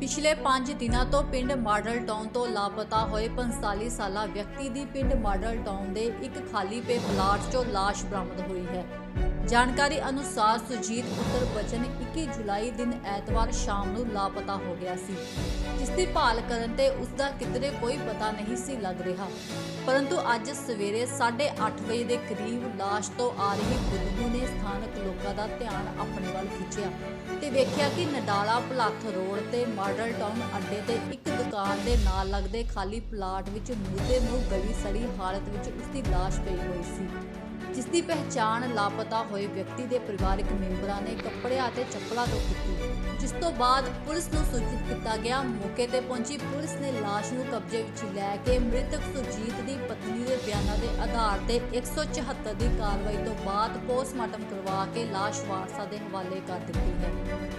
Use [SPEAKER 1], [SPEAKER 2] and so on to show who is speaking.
[SPEAKER 1] ਪਿਛਲੇ 5 ਦਿਨਾਂ ਤੋਂ ਪਿੰਡ ਮਾਡਲ ਟਾਊਨ ਤੋਂ ਲਾਪਤਾ ਹੋਏ 45 ਸਾਲਾ ਵਿਅਕਤੀ ਦੀ ਪਿੰਡ ਮਾਡਲ ਟਾਊਨ ਦੇ ਇੱਕ ਖਾਲੀ ਪੇ ਪਲਾਟ 'ਚੋਂ ਲਾਸ਼ ਬਰਾਮਦ ਹੋਈ ਹੈ। ਜਾਣਕਾਰੀ ਅਨੁਸਾਰ ਸੁਜੀਤ ਪੁੱਤਰ ਬਚਨ 21 ਜੁਲਾਈ ਦਿਨ ਐਤਵਾਰ ਸ਼ਾਮ ਨੂੰ ਲਾਪਤਾ ਹੋ ਗਿਆ ਸੀ, ਜਿਸ ਦੀ ਭਾਲ ਕਰਨ ਤੇ ਉਸ ਦਾ ਕਿਧਰੇ ਕੋਈ ਪਤਾ ਨਹੀਂ ਸੀ ਲੱਗ ਰਿਹਾ। ਪਰੰਤੂ ਅੱਜ ਸਵੇਰੇ 8:30 ਵਜੇ ਦੇ ਕਰੀਬ ਲਾਸ਼ ਤੋਂ ਆ ਰਹੀ ਬਦਬੂ ਨੇ ਸਥਾਨਕ ਲੋਕਾਂ ਦਾ ਧਿਆਨ ਆਪਣੇ ਵੱਲ ਖਿੱਚਿਆ ਤੇ ਵੇਖਿਆ ਕਿ ਨਡਾਲਾ ਭਲੱਥ ਰੋਡ ਤੇ ਮਾਡਲ ਟਾਊਨ ਅੱਡੇ ਤੇ ਇੱਕ ਦੁਕਾਨ ਦੇ ਨਾਲ ਲੱਗਦੇ ਖਾਲੀ ਪਲਾਟ ਵਿੱਚ ਮੂਧੇ ਨੂੰ ਗਲੀ ਸੜੀ ਹਾਲਤ ਵਿੱਚ ਉਸ ਦੀ ਲਾਸ਼ ਪਈ ਹੋਈ ਸੀ ਜਿਸ ਦੀ ਪਹਿਚਾਣ ਲਾਪਤਾ ਹੋਏ ਵਿਅਕਤੀ ਦੇ ਪਰਿਵਾਰਕ ਮੈਂਬਰਾਂ ਨੇ ਕੱਪੜਿਆਂ ਅਤੇ ਚੱਪਲਾਂ ਤੋਂ ਕੀਤੀ, ਜਿਸ ਤੋਂ ਬਾਅਦ ਪੁਲਿਸ ਨੂੰ ਸੂਚਿਤ ਕੀਤਾ ਗਿਆ। ਮੌਕੇ ਤੇ ਪਹੁੰਚੀ ਪੁਲਿਸ ਨੇ ਲਾਸ਼ ਨੂੰ ਕਬਜ਼ੇ ਵਿੱਚ ਲੈ ਕੇ ਮ੍ਰਿਤਕ ਸੁਰਜੀਤ ਦੀ ਆਧਾਰ ਤੇ 174 ਦੀ ਕਾਰਵਾਈ ਤੋਂ ਬਾਅਦ ਪੋਸਟਮਾਰਟਮ ਕਰਵਾ ਕੇ ਲਾਸ਼ ਵਾਰਸਾ ਦੇ ਹਵਾਲੇ ਕਰ ਦਿੱਤੀ ਹੈ